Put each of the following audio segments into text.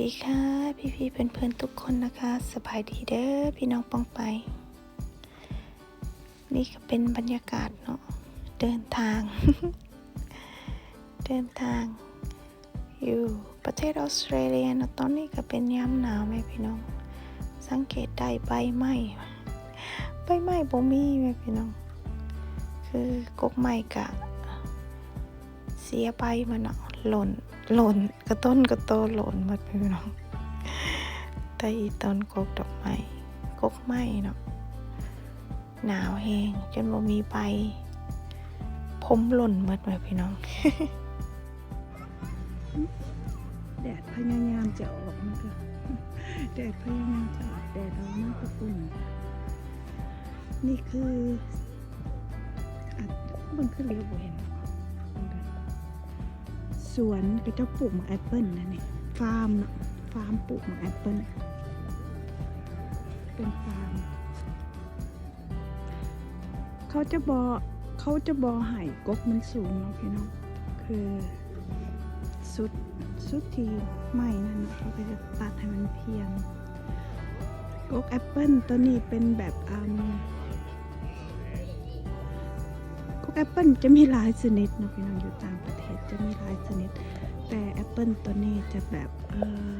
ดีค่ะ พี่พี่ๆเพื่อนเพื่อนๆทุกคนนะคะ สบายดีเด้อพี่น้องปองไป นี่ก็เป็นบรรยากาศเนาะเดินทาง เดินทาง อยู่ประเทศออสเตรเลียเนาะตอนนี้ก็เป็นยามหนาวไหมพี่น้อง สังเกตได้ใบไม้ใบไม้บ่มีไหมพี่น้อง คือกกไม้กะ เสียไปมันเนาะ หล่นหล่นกระต้นกระโตหล่นหมดพี่น้องแต่อีต้นกกดอกไม้กกไม้เนาะหนาวแหงจนบ่มีใบผมหล่นหมดเลยพี่น้องแดดพยายามจะออกมันก็แดดพยายามจะออกแดดออกมากกว่าฝุ่นนี่คืออัดมันคือเรียวเห็น สวนก็จะปลูกหมากแอปเปิ้ลนะนี่ฟาร์มเนาะฟาร์มปลูกหมากแอปเปิ้ลเป็นฟาร์มเขาจะบอเขาจะบอไห่กกมันสูงเนาะพี่น้องคือสุดสุดทีไม่นั่นน่ะเขาก็จะตัดให้มันเพียงกกแอปเปิลตัวนี้เป็นแบบอืม กแอปเปิลจะมีหลายชนิดเนาะพี่น้องอยู่ต่างประเทศจะมีหลายชนิด แต่แอปเปิลตัวนี้จะแบบเออ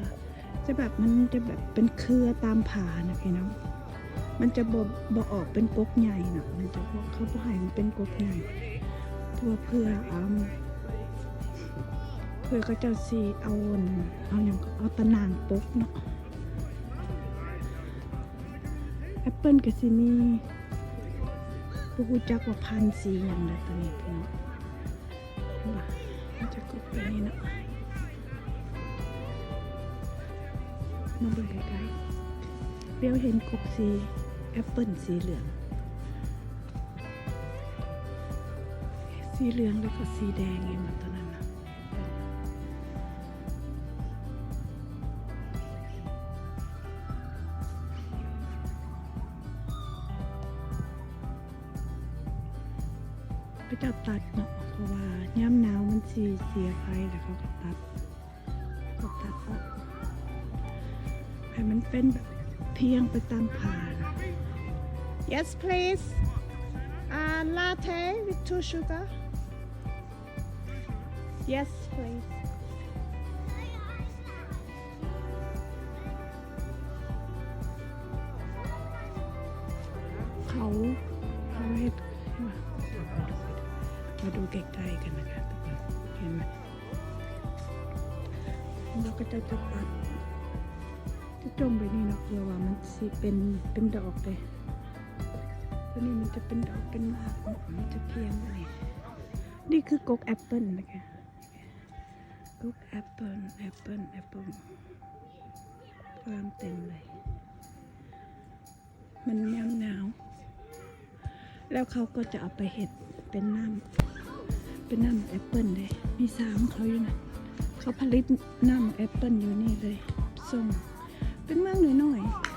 จะแบบมันจะแบบเป็นเครือตามผานะพี่น้องมันจะบ่บ่ออกเป็นกกใหญ่เนาะมันจะบ่เขาบ่ให้มันเป็นกกใหญ่เพื่อเพื่ออืมเพื่อเขาจะสีเอาวนเอาอย่างเอาตะนางปกเนาะแอปเปิลกับซีมี กูจักว่าพันสีอย่างไรตัวนี้พี่เนาะเห็นปะมันจะกรุบไปนี่เนาะมาเบิ่งใกล้ๆเปรี้ยวเห็นกบสีแอปเปิลสีเหลือง สีเหลืองแล้วก็สีแดงเองมันตัวนั้น ก็จะตัดเนาะเพราะว่าย่ำหนาวมันสีเสียไปแล้วเขาก็ตัดก็ตัดออกให้มันเป็นแบบเพียงไปตามผ่าน Yes please uh, latte with two sugar Yes please เขาเขาเฮ็ดให้ มาดูใกล้ๆกันนะคะทุกคนเห็นไหมเราก็จะจะตัดจะจมไปนี่นะเพื่อว่ามันสิเป็นเป็นดอกเลยตัวนี้มันจะเป็นดอกเป็นมากมันจะเพียงอะไรนี่คือกกแอปเปิลนะคะกกแอปเปิลแอปเปิลแอปเปิลฟาร์มเต็มเลย มันยามหนาว แล้วเขาก็จะเอาไปเห็ดเป็นน้ำ เป็นน้ำแอปเปิลเลย มีสามเขาอยู่นะเขาผลิตน้ำแอปเปิลอยู่นี่เลยส่งเป็นเมืองหน่อยๆ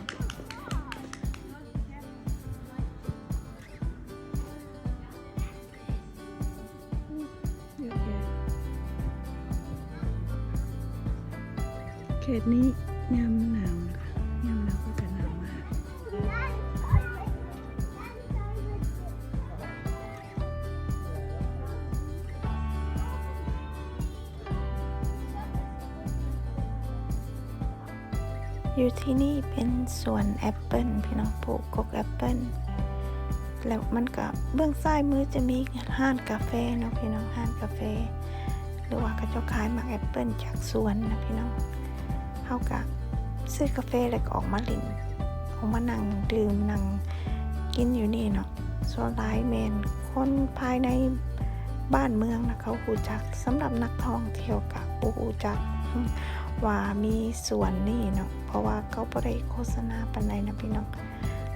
เยอยเขตนี้ยามหนาวนะคะยามหนาวก็จะ อยู่ที่นี่เป็นสวนแอปเปิลพี่น้องปลูกกกแอปเปิลแล้วมันก็เบื้องซ้ายมือจะมีห้านกาแฟเนาะพี่น้องห้านกาแฟ หรือว่าเขาเจ้าขายมากแอปเปิลจากสวนนะพี่น้องเขากะซื้อกาแฟแล้วก็ออกมาลินออกมานั่งดื่มนั่งกินอยู่นี่เนาะส่วนหลายเมนคนภายในบ้านเมืองนะเขาหูจักสำหรับนักท่องเที่ยวกับปูหูจัก ว่ามีสวนนี่เนาะเพราะว่าเขาบ่ได้โฆษณาปันใดนะพี่น้อง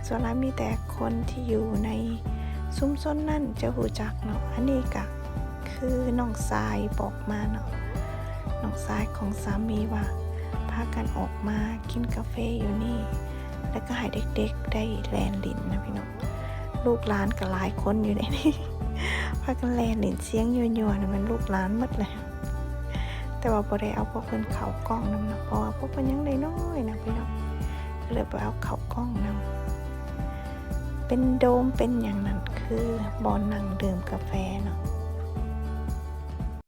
ส่วนหลายมีแต่คนที่อยู่ในซุ้มซนนั่นจะหูจักเนาะอันนี้ก็คือน้องทรายบอกมาเนาะน้องทรายของสามีว่าพากันออกมากินกาแฟอยู่นี่ แล้วก็ให้เด็กๆได้แลนลินนะพี่น้องลูกหลานก็หลายคนอยู่ในนี้พากันแลนลินเสียงยัวๆนะมันลูกหลานหมดเลย แต่ว่าบ่ได้เอาพวกเพิ่นเขากล้องนำเนาะเพราะว่าพวกเพิ่นยังได้น้อยนะพี่น้องก็เลยบ่เอาเขากล้องนำเป็นโดมเป็นอย่างนั้นคือบอนนั่งดื่มกาแฟเนาะ